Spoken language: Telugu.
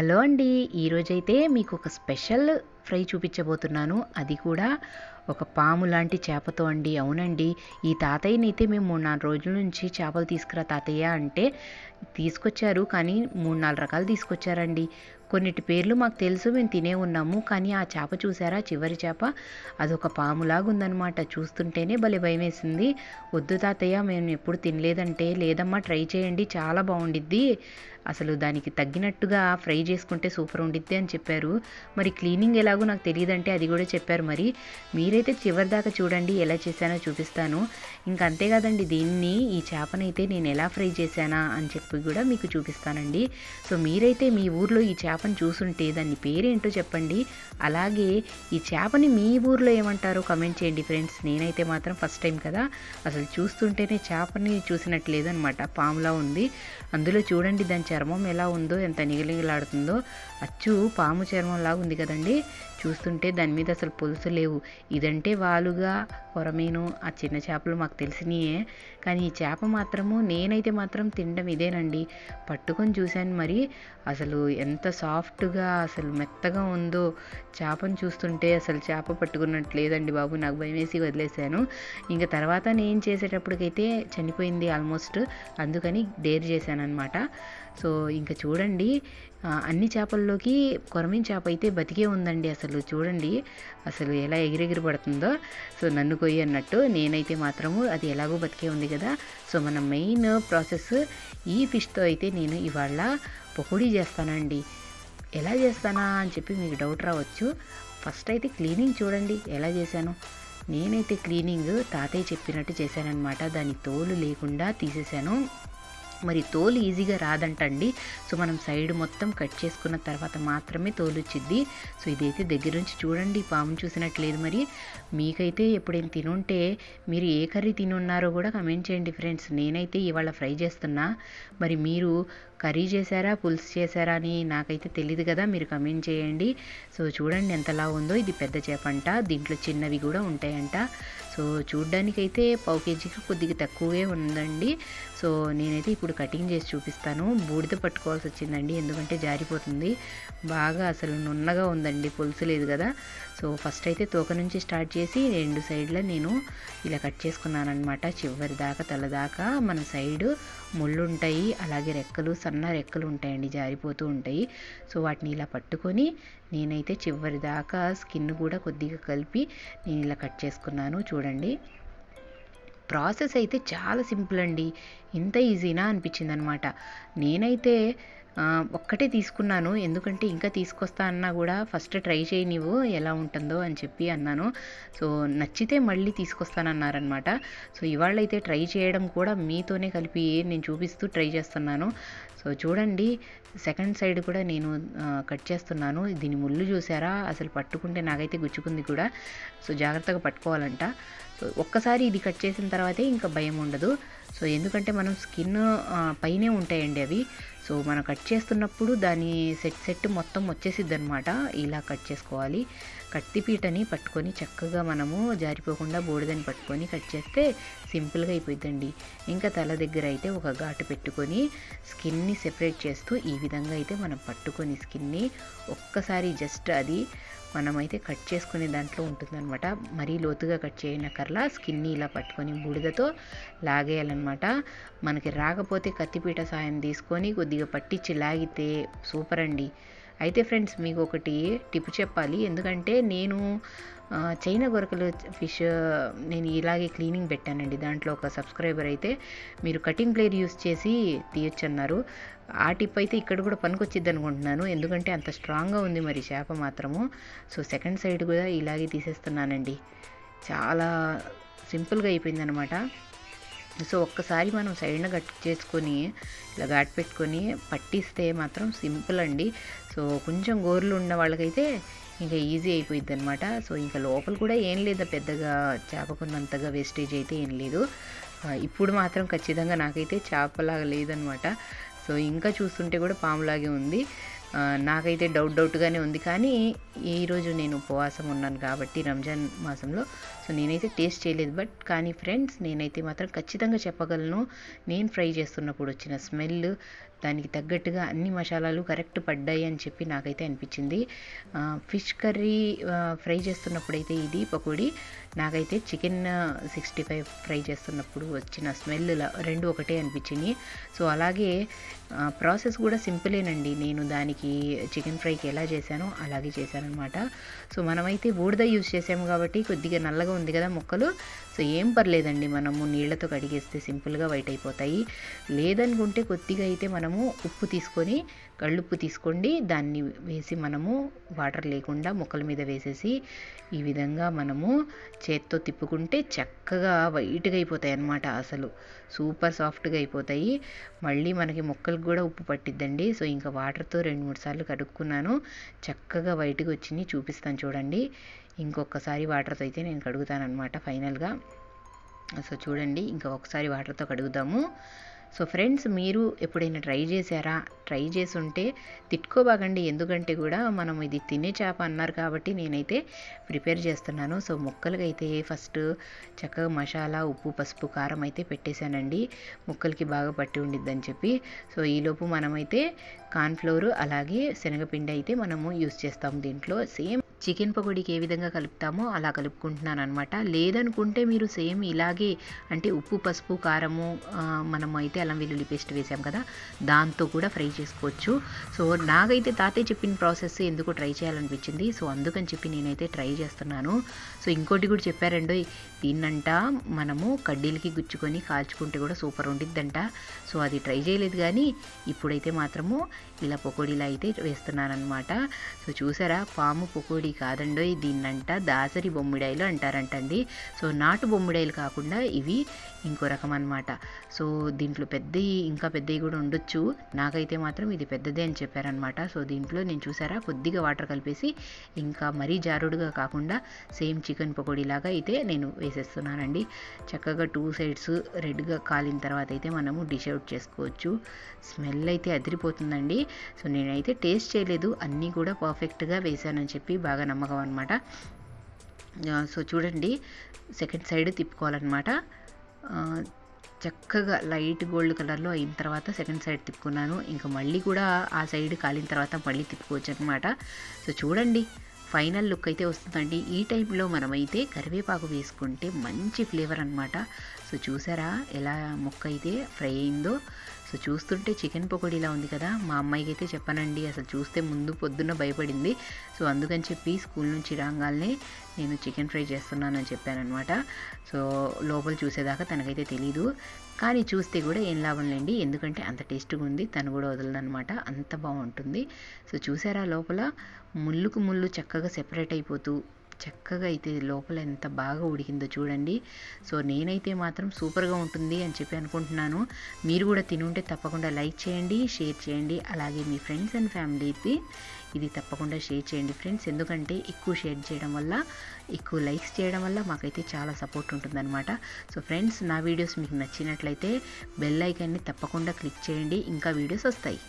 హలో అండి. ఈరోజైతే మీకు ఒక స్పెషల్ ఫ్రై చూపించబోతున్నాను. అది కూడా ఒక పాము లాంటి చేపతో అండి. అవునండి. ఈ తాతయ్యని అయితే మేము మూడు నాలుగు రోజుల నుంచి చేపలు తీసుకురా తాతయ్య అంటే తీసుకొచ్చారు. కానీ మూడు నాలుగు రకాలు తీసుకొచ్చారండి. కొన్నిటి పేర్లు మాకు తెలుసు. మేము తినే ఉన్నాము. కానీ ఆ చేప చూసారా? చివరి చేప. అదొక పాములాగా ఉందన్నమాట చూస్తుంటేనే భలే భయం వేసింది వద్దు తాతయ్య మేము ఎప్పుడు తినలేదంటే లేదమ్మా ట్రై చేయండి. చాలా బాగుండిద్ది. అసలు దానికి తగ్గినట్టుగా ఫ్రై చేసుకుంటే సూపర్ ఉండిద్ది అని చెప్పారు. మరి క్లీనింగ్ ఎలాగో నాకు తెలియదంటే అది కూడా చెప్పారు మరి. మీరైతే చివరి దాకా చూడండి ఎలా చేశానో చూపిస్తాను. ఇంకా అంతేకాదండి దీన్ని ఈ చేపనైతే నేను ఎలా ఫ్రై చేశానా అని చెప్పి కూడా మీకు చూపిస్తానండి. సో మీరైతే మీ ఊర్లో ఈ చేపను చూసుంటే దాని పేరేంటో చెప్పండి. అలాగే ఈ చేపని మీ ఊర్లో ఏమంటారో కమెంట్ చేయండి ఫ్రెండ్స్. నేనైతే మాత్రం ఫస్ట్ టైం కదా అసలు చూస్తుంటేనే చేపని చూసినట్లేదు అనమాట పాములా ఉంది. అందులో చూడండి దాని చర్మం ఎలా ఉందో ఎంత నిగలిగలాడుతుందో అచ్చు పాము చర్మం లాగా ఉంది కదండి. చూస్తుంటే దాని మీద అసలు పులుసు లేవు. ఇదంటే వాలుగా కొరమీను ఆ చిన్న చేపలు మాకు తెలిసినాయే. కానీ ఈ చేప మాత్రము నేనైతే మాత్రం తినడం ఇదేనండి. పట్టుకొని చూశాను మరి అసలు ఎంత సాఫ్ట్గా అసలు మెత్తగా ఉందో. చేపను చూస్తుంటే అసలు చేప పట్టుకున్నట్టు లేదండి బాబు నాకు భయం వేసి వదిలేశాను. ఇంకా తర్వాత నేను చేసేటప్పటికైతే చనిపోయింది ఆల్మోస్ట్. అందుకని డేర్ చేశాను అనమాట సో ఇంకా చూడండి అన్ని చేపల్లోకి కొరమీన్ చేప అయితే బతికే ఉందండి అసలు చూడండి. అసలు ఎలా ఎగిరెగిరి పడుతుందో. సో నన్ను కొయ్యి అన్నట్టు నేనైతే మాత్రము అది ఎలాగో బతికే ఉంది కదా. సో మన మెయిన్ ప్రాసెస్ ఈ ఫిష్తో అయితే నేను ఇవాళ పకోడీ చేస్తానండి. ఎలా చేస్తానా అని చెప్పి మీకు డౌట్ రావచ్చు. ఫస్ట్ అయితే క్లీనింగ్ చూడండి ఎలా చేశాను. నేనైతే క్లీనింగ్ తాతయ్య చెప్పినట్టు చేశానన్నమాట. దాని తోలు లేకుండా తీసేశాను. మరి తోలు ఈజీగా రాదంటండి. సో మనం సైడ్ మొత్తం కట్ చేసుకున్న తర్వాత మాత్రమే తోలు వచ్చింది సో ఇదైతే దగ్గర నుంచి చూడండి పాము చూసినట్లేదు మరి. మీకైతే ఎప్పుడైనా తినుంటే మీరు ఏ కర్రీ తినున్నారో కూడా కమెంట్ చేయండి ఫ్రెండ్స్. నేనైతే ఇవాళ ఫ్రై చేస్తున్నా. మరి మీరు కర్రీ చేశారా పులుసు చేశారా అని నాకైతే తెలియదు కదా మీరు కమెంట్ చేయండి. సో చూడండి ఎంతలా ఉందో. ఇది పెద్ద చేప అంట దీంట్లో చిన్నవి కూడా ఉంటాయంట. సో చూడ్డానికైతే పావు కేజీకి కొద్దిగా తక్కువే ఉందండి. సో నేనైతే ఇప్పుడు కటింగ్ చేసి చూపిస్తాను. బూడిద పట్టుకోవాల్సి వచ్చిందండి. ఎందుకంటే జారిపోతుంది. బాగా అసలు నున్నగా ఉందండి. పులుసు లేదు కదా. సో ఫస్ట్ అయితే తోక నుంచి స్టార్ట్ చేసి రెండు సైడ్ల నేను ఇలా కట్ చేసుకున్నాను అనమాట చివరి దాకా తల దాకా మన సైడ్ ముళ్ళు ఉంటాయి. అలాగే రెక్కలు సన్న రెక్కలు ఉంటాయండి. జారిపోతూ ఉంటాయి. సో వాటిని ఇలా పట్టుకొని నేనైతే చివరి దాకా స్కిన్ కూడా కొద్దిగా కలిపి నేను ఇలా కట్ చేసుకున్నాను. చూడండి. చేశారండి ప్రాసెస్ అయితే చాలా సింపుల్ అండి. ఇంత ఈజీనా అనిపించింది అనమాట నేనైతే ఒక్కటే తీసుకున్నాను. ఎందుకంటే ఇంకా తీసుకొస్తా అన్నా కూడా ఫస్ట్ ట్రై చేయి నీవు ఎలా ఉంటుందో అని చెప్పి అన్నాను. సో నచ్చితే మళ్ళీ తీసుకొస్తానన్నారనమాట. సో ఇవాళ అయితే ట్రై చేయడం కూడా మీతోనే కలిపి నేను చూపిస్తూ ట్రై చేస్తున్నాను. సో చూడండి సెకండ్ సైడ్ కూడా నేను కట్ చేస్తున్నాను. దీని ముళ్ళు చూసారా? అసలు పట్టుకుంటే నాకైతే గుచ్చుకుంది కూడా. సో జాగ్రత్తగా పట్టుకోవాలంట. ఒక్కసారి ఇది కట్ చేసిన తర్వాతే ఇంకా భయం ఉండదు. సో ఎందుకంటే మనం స్కిన్ పైనే ఉంటాయండి అవి. సో మనం కట్ చేస్తున్నప్పుడు దాని సెట్ సెట్ మొత్తం వచ్చేసిద్ది అనమాట ఇలా కట్ చేసుకోవాలి. కత్తిపీటని పట్టుకొని చక్కగా మనము జారిపోకుండా బోడిదని పట్టుకొని కట్ చేస్తే సింపుల్గా అయిపోయిందండి ఇంకా తల దగ్గర అయితే ఒక ఘాటు పెట్టుకొని స్కిన్ని సెపరేట్ చేస్తూ ఈ విధంగా అయితే మనం పట్టుకొని స్కిన్ని ఒక్కసారి జస్ట్ అది మనమైతే కట్ చేసుకునే దాంట్లో ఉంటుందన్నమాట. మరీ లోతుగా కట్ చేయనకర్లా స్కిన్ని ఇలా పట్టుకొని బూడిదతో లాగేయాలన్నమాట. మనకి రాకపోతే కత్తిపీట సాయం తీసుకొని కొద్దిగా పట్టించి లాగితే సూపర్ అండి అయితే ఫ్రెండ్స్ మీకు ఒకటి టిప్ చెప్పాలి. ఎందుకంటే నేను చైనా గొరకలు ఫిష్ నేను ఇలాగే క్లీనింగ్ పెట్టానండి. దాంట్లో ఒక సబ్స్క్రైబర్ అయితే మీరు కటింగ్ ప్లేర్ యూస్ చేసి తీయొచ్చు అన్నారు. ఆ టిప్ అయితే ఇక్కడ కూడా పనికొచ్చిద్ది అనుకుంటున్నాను. ఎందుకంటే అంత స్ట్రాంగ్గా ఉంది మరి చేప మాత్రము. సో సెకండ్ సైడ్ కూడా ఇలాగే తీసేస్తున్నానండి. చాలా సింపుల్గా అయిపోయింది అనమాట సో ఒక్కసారి మనం సైడ్న కట్ చేసుకొని ఇలా ఘాట్ పెట్టుకొని పట్టిస్తే మాత్రం సింపుల్ అండి. సో కొంచెం గోర్లు ఉన్న వాళ్ళకైతే ఇంకా ఈజీ అయిపోయింది అనమాట సో ఇంకా లోపల కూడా ఏం లేదు. పెద్దగా చేపకున్నంతగా వేస్టేజ్ అయితే ఏం లేదు. ఇప్పుడు మాత్రం ఖచ్చితంగా నాకైతే చేపలాగా లేదనమాట సో ఇంకా చూస్తుంటే కూడా పాములాగే ఉంది. నాకైతే డౌట్ డౌట్గానే ఉంది. కానీ ఈరోజు నేను ఉపవాసం ఉన్నాను కాబట్టి రంజాన్ మాసంలో. సో నేనైతే టేస్ట్ చేయలేదు. బట్ కానీ ఫ్రెండ్స్ నేనైతే మాత్రం ఖచ్చితంగా చెప్పగలను. నేను ఫ్రై చేస్తున్నప్పుడు వచ్చిన స్మెల్ దానికి తగ్గట్టుగా అన్ని మసాలాలు కరెక్ట్ పడ్డాయి అని చెప్పి నాకైతే అనిపించింది. ఫిష్ కర్రీ ఫ్రై చేస్తున్నప్పుడైతే ఇది పకోడీ. నాకైతే చికెన్ సిక్స్టీ ఫైవ్ ఫ్రై చేస్తున్నప్పుడు వచ్చిన స్మెల్ రెండు ఒకటే అనిపించింది. సో అలాగే ప్రాసెస్ కూడా సింపులేనండి. నేను దానికి చికెన్ ఫ్రైకి ఎలా చేశానో అలాగే చేశానమాట సో మనమైతే బూడిద యూజ్ చేసాము కాబట్టి కొద్దిగా నల్లగా ఉంది కదా ముక్కలు. సో ఏం పర్లేదండి. మనము నీళ్ళతో కడిగేస్తే సింపుల్గా వైట్ అయిపోతాయి. లేదనుకుంటే కొద్దిగా అయితే మనము ఉప్పు తీసుకొని కళ్ళుప్పు తీసుకోండి. దాన్ని వేసి మనము వాటర్ లేకుండా ముక్కల మీద వేసేసి ఈ విధంగా మనము చేత్తో తిప్పుకుంటే చక్కగా వైట్గా అయిపోతాయి అన్నమాట అసలు. సూపర్ సాఫ్ట్గా అయిపోతాయి. మళ్ళీ మనకి ముక్కలకు కూడా ఉప్పు పట్టిద్దండి. సో ఇంకా వాటర్తో రెండు మూడు సార్లు కడుక్కున్నాను. చక్కగా వైట్గా వచ్చినాయి చూపిస్తాను చూడండి. ఇంకొకసారి వాటర్తో అయితే నేను కడుగుతానమాట ఫైనల్గా. సో చూడండి ఇంకా ఒకసారి వాటర్తో కడుగుదాము. సో ఫ్రెండ్స్ మీరు ఎప్పుడైనా ట్రై చేశారా? ట్రై చేసి ఉంటే తిట్టుకోబాగండి ఎందుకంటే కూడా మనం ఇది తినే చేప అన్నారు కాబట్టి నేనైతే ప్రిపేర్ చేస్తున్నాను. సో ముక్కలకి అయితే ఫస్ట్ చక్కగా మసాలా ఉప్పు పసుపు కారం అయితే పెట్టేశానండి. ముక్కలకి బాగా పట్టి ఉండిద్దని చెప్పి. సో ఈలోపు మనమైతే కార్న్ఫ్లోర్ అలాగే శనగపిండి అయితే మనము యూస్ చేస్తాము దీంట్లో. సేమ్ చికెన్ పకోడీకి ఏ విధంగా కలుపుతామో అలా కలుపుకుంటున్నాను అనమాట లేదనుకుంటే మీరు సేమ్ ఇలాగే అంటే ఉప్పు పసుపు కారము మనం అయితే అల్లం వెల్లుల్లి పేస్ట్ వేసాం కదా దాంతో కూడా ఫ్రై చేసుకోవచ్చు. సో నాకైతే తాతయ్య చెప్పిన ప్రాసెస్ ఎందుకు ట్రై చేయాలనిపించింది. సో అందుకని చెప్పి నేనైతే ట్రై చేస్తున్నాను. సో ఇంకోటి కూడా చెప్పారండి దీన్నంట మనము కడ్డీలకి గుచ్చుకొని కాల్చుకుంటే కూడా సూపర్ ఉండిద్దంట. సో అది ట్రై చేయలేదు కానీ ఇప్పుడైతే మాత్రము ఇలా పకోడీలా అయితే వేస్తున్నాను అనమాట సో చూసారా పాము పకోడీ ఇది కాదండో దీన్నంట దాసరి బొమ్మిడాయిలు అంటారంటండి. సో నాటు బొమ్మిడాయిలు కాకుండా ఇవి ఇంకో రకం అనమాట సో దీంట్లో పెద్దవి ఇంకా పెద్దవి కూడా ఉండొచ్చు. నాకైతే మాత్రం ఇది పెద్దదే అని చెప్పారనమాట సో దీంట్లో నేను చూసారా కొద్దిగా వాటర్ కలిపేసి ఇంకా మరీ జారుడుగా కాకుండా సేమ్ చికెన్ పకోడీ లాగా అయితే నేను వేసేస్తున్నానండి. చక్కగా టూ సైడ్స్ రెడ్గా కాలిన తర్వాత అయితే మనము డిష్ అవుట్ చేసుకోవచ్చు. స్మెల్ అయితే అదిరిపోతుందండి. సో నేనైతే టేస్ట్ చేయలేదు. అన్నీ కూడా పర్ఫెక్ట్గా వేశానని చెప్పి బాగా నమ్మకం అనమాట సో చూడండి సెకండ్ సైడ్ తిప్పుకోవాలన్నమాట. చక్కగా లైట్ గోల్డ్ కలర్లో అయిన తర్వాత సెకండ్ సైడ్ తిప్పుకున్నాను. ఇంకా మళ్ళీ కూడా ఆ సైడ్ కాలిన తర్వాత మళ్ళీ తిప్పుకోవచ్చు అనమాట సో చూడండి ఫైనల్ లుక్ అయితే వస్తుందండి. ఈ టైంలో మనమైతే కరివేపాకు వేసుకుంటే మంచి ఫ్లేవర్ అనమాట సో చూసారా ఎలా ముక్క అయితే ఫ్రై అయిందో. సో చూస్తుంటే చికెన్ పకోడీలా ఉంది కదా మా అమ్మాయికి అయితే చెప్పానండి అసలు చూస్తే ముందు పొద్దున్న భయపడింది. సో అందుకని చెప్పి స్కూల్ నుంచి రాగానే నేను చికెన్ ఫ్రై చేస్తున్నానని చెప్పానమాట సో లోపల చూసేదాకా తనకైతే తెలీదు. కానీ చూస్తే కూడా ఏం లాభం లేండి ఎందుకంటే అంత టేస్ట్గా ఉంది తను కూడా వదలదనమాట అంత బాగుంటుంది. సో చూసారా లోపల? ముళ్ళుకు ముళ్ళు చక్కగా సెపరేట్ అయిపోతూ చక్కగా అయితే లోపల ఎంత బాగా ఉడికిందో చూడండి. సో నేనైతే మాత్రం సూపర్గా ఉంటుంది అని చెప్పి అనుకుంటున్నాను. మీరు కూడా తినుంటే తప్పకుండా లైక్ చేయండి షేర్ చేయండి. అలాగే మీ ఫ్రెండ్స్ అండ్ ఫ్యామిలీకి ఇది తప్పకుండా షేర్ చేయండి ఫ్రెండ్స్. ఎందుకంటే ఎక్కువ షేర్ చేయడం వల్ల ఎక్కువ లైక్స్ చేయడం వల్ల మాకైతే చాలా సపోర్ట్ ఉంటుందన్నమాట. సో ఫ్రెండ్స్ నా వీడియోస్ మీకు నచ్చినట్లయితే బెల్ ఐకాన్ని తప్పకుండా క్లిక్ చేయండి. ఇంకా వీడియోస్ వస్తాయి.